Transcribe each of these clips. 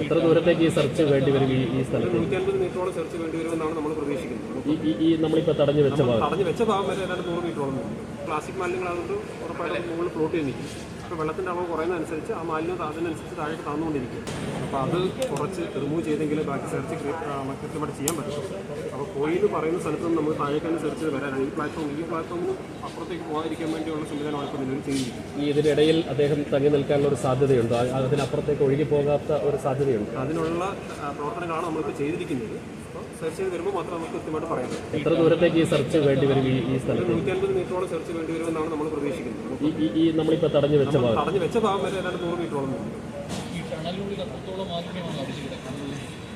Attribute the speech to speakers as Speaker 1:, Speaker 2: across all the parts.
Speaker 1: എത്ര ദൂരത്തേക്ക് ഈ സെർച്ച് വേണ്ടി വരും ഈ സ്ഥലത്ത്?
Speaker 2: നൂറ്റൻപത് മീറ്ററോളം സെർച്ച് വേണ്ടി വരുമെന്നാണ് നമ്മൾ പ്രതീക്ഷിക്കുന്നത്.
Speaker 1: ഈ ഈ- നമ്മളിപ്പോൾ തടഞ്ഞു വെച്ച ഭാഗം.
Speaker 2: തടഞ്ഞു വെച്ച ഭാഗം വരെ ഏതാണ്ട് നൂറ് മീറ്ററോളം ക്ലാസിക് പ്ലാസ്റ്റിക് മാലിന്യങ്ങളായതുകൊണ്ട് ഉറപ്പായിട്ടും മുകളിൽ പ്ലോട്ട് ചെയ്ത് നിൽക്കും. അപ്പോൾ വെള്ളത്തിന്റെ അളവ് കുറയുന്നതനുസരിച്ച് ആ മാലിന്യം അതിനനുസരിച്ച് താഴേക്ക് താന്നുകൊണ്ടിരിക്കും. അപ്പോൾ അത് കുറച്ച് റിമൂവ് ചെയ്തെങ്കിൽ ബാക്കി സെർച്ച് കൃത്യമായിട്ട് ചെയ്യാൻ പറ്റും അപ്പോൾ കോയിൽ പറയുന്ന സ്ഥലത്ത് നിന്ന് നമുക്ക് താഴേക്ക് അനുസരിച്ച് വരാനാണ്. ഈ പ്ലാറ്റ്ഫോം ഈ പ്ലാറ്റ്ഫോമിന് അപ്പുറത്തേക്ക് പോകാതിരിക്കാൻ വേണ്ടിയുള്ള സംവിധാനമാണ് ഇപ്പോൾ നിലവിൽ ചെയ്യുന്നത്
Speaker 1: ഈ ഇതിനിടയിൽ അദ്ദേഹം തങ്ങി നിൽക്കാനുള്ള ഒരു സാധ്യതയുണ്ടോ? അതിനപ്പുറത്തേക്ക് ഒഴുകി പോകാത്ത ഒരു സാധ്യതയുണ്ട്?
Speaker 2: അതിനുള്ള പ്രവർത്തനങ്ങളാണ് നമ്മളിപ്പോൾ ചെയ്തിരിക്കുന്നത്. സെർച്ച് ചെയ്ത് വരുമ്പോൾ മാത്രം നമുക്ക് കൃത്യമായിട്ട് പറയാൻ പറ്റും.
Speaker 1: എത്ര ദൂരത്തേക്ക് ഈ സെർച്ച് വേണ്ടി വരും ഈ ഈ സ്ഥലത്ത്?
Speaker 2: നൂറ്റൻപത് മീറ്ററോളം സെർച്ച് വേണ്ടി വരുമെന്നാണ് നമ്മൾ പ്രതീക്ഷിക്കുന്നത്.
Speaker 1: ഈ ഈ- ഈ നമ്മളിപ്പോൾ തടഞ്ഞു വെച്ച ഭാഗം.
Speaker 2: തടഞ്ഞു വെച്ച ഭാഗം വരെ ഏതാണ്ട് നൂറ് മീറ്ററോളം വരും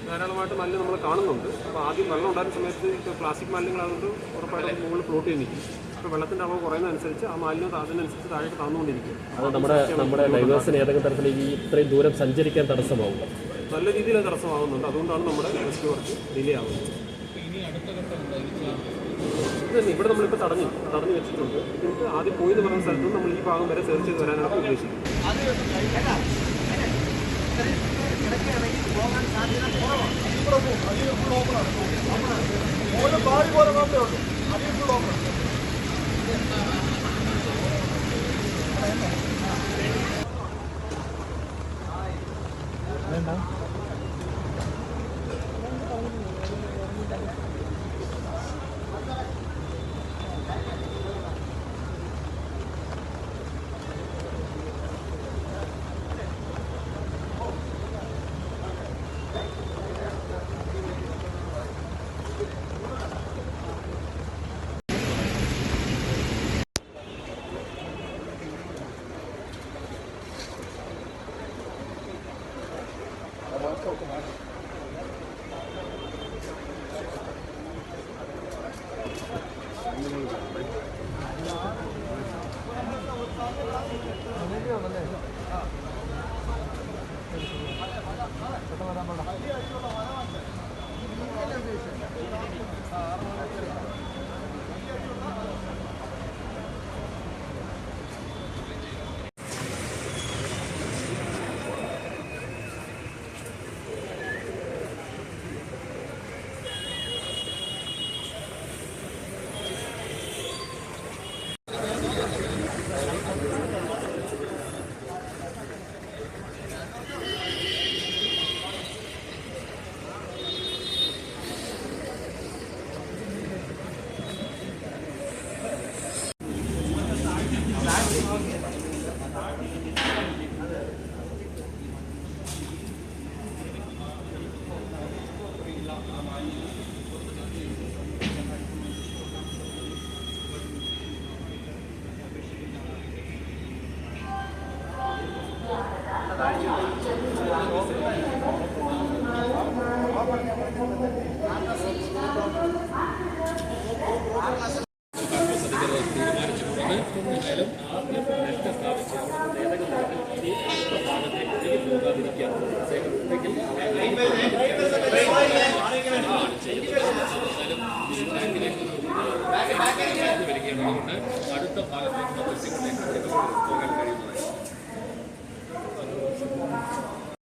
Speaker 2: ധാരാളമായിട്ട് മല്ല് നമ്മൾ കാണുന്നുണ്ട്. അപ്പോൾ ആദ്യം വെള്ളം ഉണ്ടായിരുന്ന സമയത്ത് ഇപ്പോൾ പ്ലാസ്റ്റിക് മാലിന്യങ്ങളായതുകൊണ്ട് ഉറപ്പായിട്ടും മുകളിൽ ഫ്ലോട്ട് ചെയ്ത് നിൽക്കും അപ്പോൾ വെള്ളത്തിന്റെ അളവ് കുറയുന്നതനുസരിച്ച് ആ മാലിന്യം അതിനനുസരിച്ച് താഴേക്ക് താന്നുകൊണ്ടിരിക്കും.
Speaker 1: അത് നമ്മുടെ നമ്മുടെ ഡൈവേഴ്സിന് ഏതെങ്കിലും തരത്തിലേക്ക് ഈ ഇത്രയും ദൂരം സഞ്ചരിക്കാൻ തടസ്സമാവും
Speaker 2: നല്ല രീതിയിൽ അത് തടസ്സമാകുന്നുണ്ട്. അതുകൊണ്ടാണ് നമ്മുടെ റെസ്ക്യൂ വർക്ക് ഡിലേ ആവുന്നത്. ഇത് തന്നെ ഇവിടെ നമ്മളിപ്പോൾ തടഞ്ഞു. തടഞ്ഞു വെച്ചിട്ടുണ്ട്. എന്നിട്ട് ആദ്യം പോയി എന്ന് പറയുന്ന സ്ഥലത്ത് നമ്മൾ ഈ ഭാഗം വരെ സെർച്ച് ചെയ്ത് വരാനാണ് ഉദ്ദേശിക്കുന്നത്. トークもある。Thank you.
Speaker 1: അടുത്ത ഭാഗത്തേക്ക്